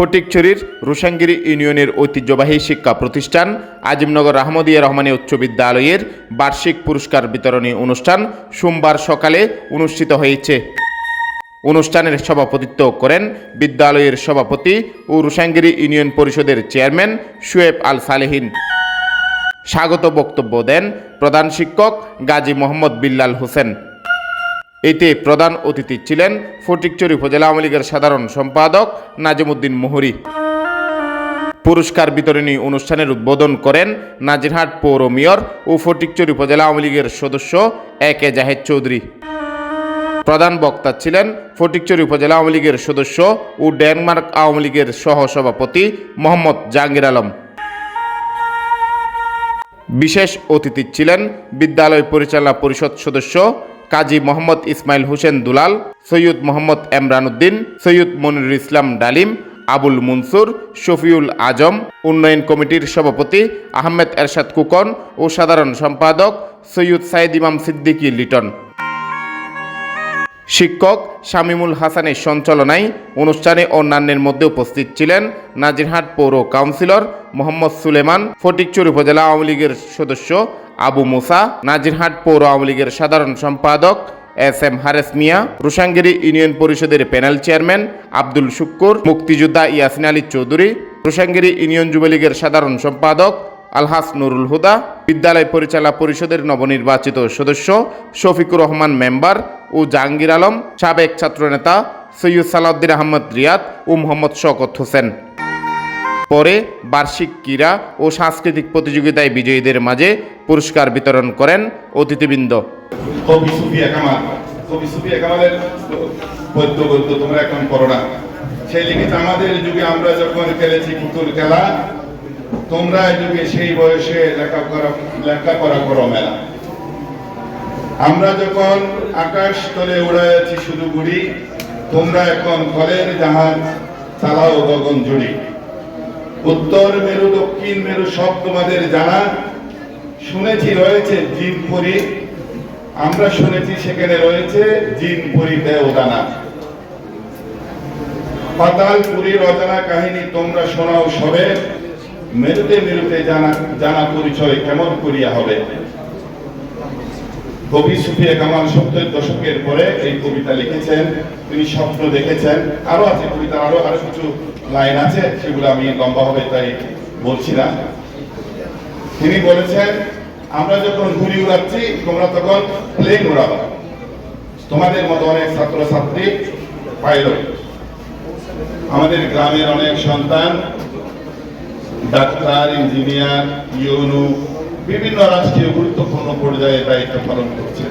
ফটিকছড়ির রুশাঙ্গিরি ইউনিয়নের ঐতিহ্যবাহী শিক্ষা প্রতিষ্ঠান আজিমনগর আহমদিয়া রহমানী উচ্চ বিদ্যালয়ের বার্ষিক পুরস্কার বিতরণী অনুষ্ঠান সোমবার সকালে অনুষ্ঠিত হয়েছে। অনুষ্ঠানের সভাপতিত্ব করেন বিদ্যালয়ের সভাপতি ও রুশাঙ্গিরি ইউনিয়ন পরিষদের চেয়ারম্যান শুয়েব আল সালেহিন। স্বাগত বক্তব্য দেন প্রধান শিক্ষক গাজী মোহাম্মদ বিল্লাল হোসেন। এতে প্রধান অতিথি ছিলেন ফটিকচুরি উপজেলা আওয়ামী লীগের সাধারণ সম্পাদক নাজিমুদ্দিন মোহরি। পুরস্কার বিতরণী অনুষ্ঠানের উদ্বোধন করেন নাজিরহাট পৌর মেয়র ও ফটিকচুরি উপজেলা আওয়ামী লীগের সদস্য এ কে জাহেদ চৌধুরী। প্রধান বক্তা ছিলেন ফটিকচুরি উপজেলা আওয়ামী লীগের সদস্য ও ডেনমার্ক আওয়ামী লীগের সহ সভাপতি মোহাম্মদ জাহাঙ্গীর আলম। বিশেষ অতিথি ছিলেন বিদ্যালয় পরিচালনা পরিষদ সদস্য কাজী মোহাম্মদ ইসমাইল হোসেন দুলাল, সৈয়দ মোহাম্মদ এমরান উদ্দিন সৈয়দ মনিরুল ইসলাম ডালিম, আবুল মনসুর, শফিউল আজম, উন্নয়ন কমিটির সভাপতি আহমেদ এরশাদ কুকন ও সাধারণ সম্পাদক সৈয়দ সাইদ ইমাম সিদ্দিকী লিটন। শিক্ষক শামিমুল হাসানের সঞ্চালনায় অনুষ্ঠানে অন্যান্যের মধ্যে উপস্থিত ছিলেন নাজিরহাট পৌর কাউন্সিলর মোহাম্মদ সুলেমান, ফটিকচুর উপজেলা আওয়ামী লীগের সদস্য আবু মুসা নাজিরহাট পৌর আওয়ামী লীগের সাধারণ সম্পাদক S M Hares Mia, Rushangiri union পরিষদের প্যানেল চেয়ারম্যান আব্দুল শুক্কুর, মুক্তিযোদ্ধা ইয়াসিন আলী চৌধুরী, রুশাঙ্গিরি ইউনিয়ন যুবলীগের সাধারণ সম্পাদক আলহাস নুরুল হুদা, বিদ্যালয় পরিচালনা পরিষদের নবনির্বাচিত সদস্য শফিকুর রহমান মেম্বার ও জাহাঙ্গীর আলম, সাবেক ছাত্রনেতা সৈয়দ সালাউদ্দিন আহমদ রিয়াদ ও মোহাম্মদ শওকত হোসেন। পরে বার্ষিক ক্রীড়া ও সাংস্কৃতিক প্রতিযোগিতায় বিজয়ীদের মাঝে পুরস্কার বিতরণ করেন অতিথিবৃন্দ। কবি তোমরা এখন করো না। সেই লিখিত, আমাদের যুগে আমরা যখন খেলেছি পুতুল খেলা, তোমরা যুগে সেই বয়সে লেখাপড়া লেখাপড়া করো মেলা। আমরা যখন আকাশ তলে উড়াইছি শুধু গুড়ি, তোমরা এখন কলের জাহাজ চালাও গগন জুড়ি। উত্তর মেরু, দক্ষিণ মেরু সব তোমাদের জানা। শুনেছি রয়েছে জিন পরি আমরা শুনেছি সেখানে রয়েছে জিন জিনপুরি দেওদানা। পাতালপুরীর রচনা কাহিনী তোমরা শোনাও সবে। মেরুতে মেরুতে জানা জানা পরিচয় কেমন করিয়া হবে? কবি সুফিয়া কামাল সত্তর দশকের পরে এই কবিতা লিখেছেন, তিনি স্বপ্ন দেখেছেন। আরও আছে কবিতা আরও আরও কিছু লাইন আছে, সেগুলো আমি লম্বা হবে তাই বলছি না। তিনি বলেছেন, আমরা যখন ঘুরি উড়াচ্ছি, তোমরা তখন প্লেন উড়াবা। তোমাদের মতো অনেক ছাত্র ছাত্রী পাইলট আমাদের গ্রামের অনেক সন্তান, ডাক্তার ইঞ্জিনিয়ার ইউনু বিভিন্ন রাষ্ট্রীয় গুরুত্বপূর্ণ পর্যায়ে দায়িত্ব পালন করছেন।